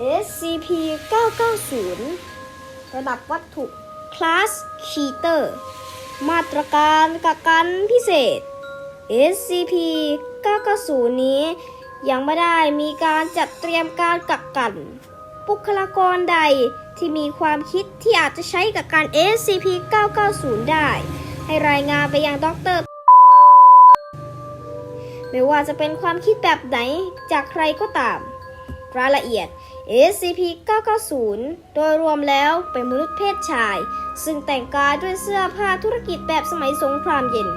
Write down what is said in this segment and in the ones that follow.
SCP-990 ระดับวัตถุคลาสคีเตอร์มาตรการกักกันพิเศษ SCP-990 นี้ยังไม่ได้มีการจัดเตรียมการกักกัน บุคลากรใดที่มีความคิดที่อาจจะใช้กับการ SCP-990 ได้ ให้รายงานไปยังด็อกเตอร์ไม่ว่าจะเป็นความคิดแบบไหนจากใครก็ตาม รายละเอียด SCP-990 โดยรวมแล้วเป็นมนุษย์เพศชาย ซึ่งแต่งกายด้วยเสื้อผ้าธุรกิจแบบสมัยสงครามเย็น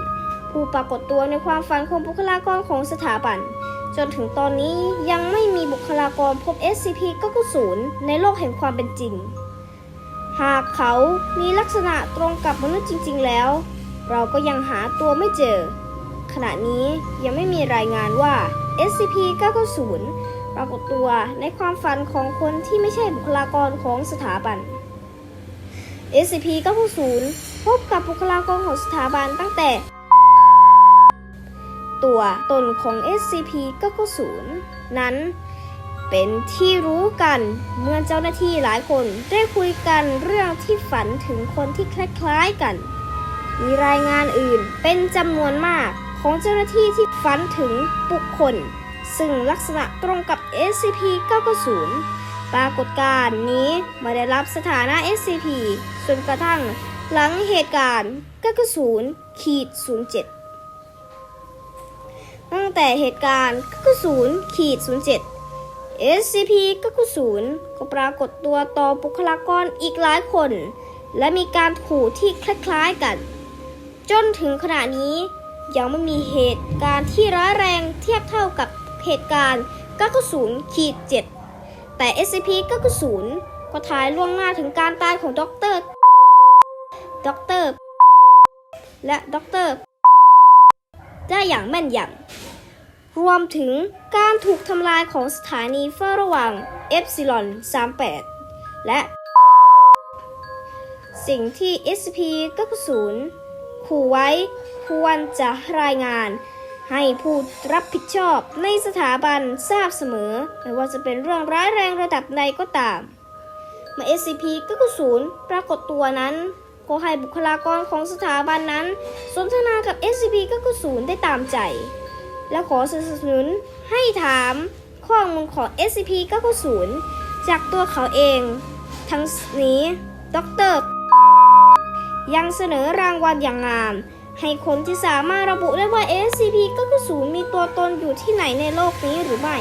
ผู้ปรากฏตัวในความฝันของบุคลากรของสถาบัน จนถึงตอนนี้ยังไม่มีบุคลากรพบ SCP-990 ในโลกแห่งความเป็นจริง หากเขามีลักษณะตรงกับมนุษย์จริง ๆ แล้ว เราก็ยังหาตัวไม่เจอ ขณะนี้ยังไม่มีรายงานว่า SCP-990 ปรากฏตัวในความฝันของคนที่ไม่ใช่บุคลากรของสถาบัน SCP-990 พบกับบุคลากรของสถาบันตั้งแต่ ตัวตนของ SCP-990 นั้นเป็นที่รู้กันเมื่อเจ้าหน้าที่หลายคนได้คุยกันเรื่องที่ฝันถึงคนที่คล้ายๆกัน มีรายงานอื่นเป็นจำนวนมากของเจ้าหน้าที่ที่ฝันถึงบุคคล ซึ่งลักษณะตรงกับ SCP-990 ปรากฏการณ์นี้ไม่ได้รับสถานะ SCP จนกระทั่งหลังเหตุการณ์990ขีด07 ตั้งแต่เหตุการณ์990ขีด07 SCP-990 ก็ปรากฏตัวต่อบุคลากรอีกหลายคน และมีการขู่ที่คล้ายๆกัน จนถึงขณะนี้ยังไม่มีเหตุการณ์ที่ร้ายแรงเทียบเท่ากับ เหตุการณ์ 990ขีด7แต่ SCP-990 ก็ทายล่วงหน้าถึงการตายของด็อกเตอร์ด็อกเตอร์และด็อกเตอร์ได้อย่างแม่นยำรวมถึงการถูกทำลายของสถานีเฝ้าระวังเอฟซิลอน38 และ สิ่งที่ SCP-990 ขู่ไว้ควรจะรายงาน ให้ผู้รับผิดชอบในสถาบันทราบเสมอ ไม่ว่าจะเป็นเรื่องร้ายแรงระดับใดก็ตามเมื่อ SCP-990 ปรากฏตัวนั้น ก็ให้บุคลากรของสถาบันนั้น สนทนากับ SCP-990 ได้ตามใจ และขอสนับสนุนให้ถามข้อมูลของ SCP-990 จากตัวเขาเอง ทั้งนี้ดรยังเสนอรางวัลอย่างงาม ให้คนที่สามารถระบุได้ว่า SCP ก็คือศูนย์มีตัวตนอยู่ที่ไหนในโลกนี้หรือไม่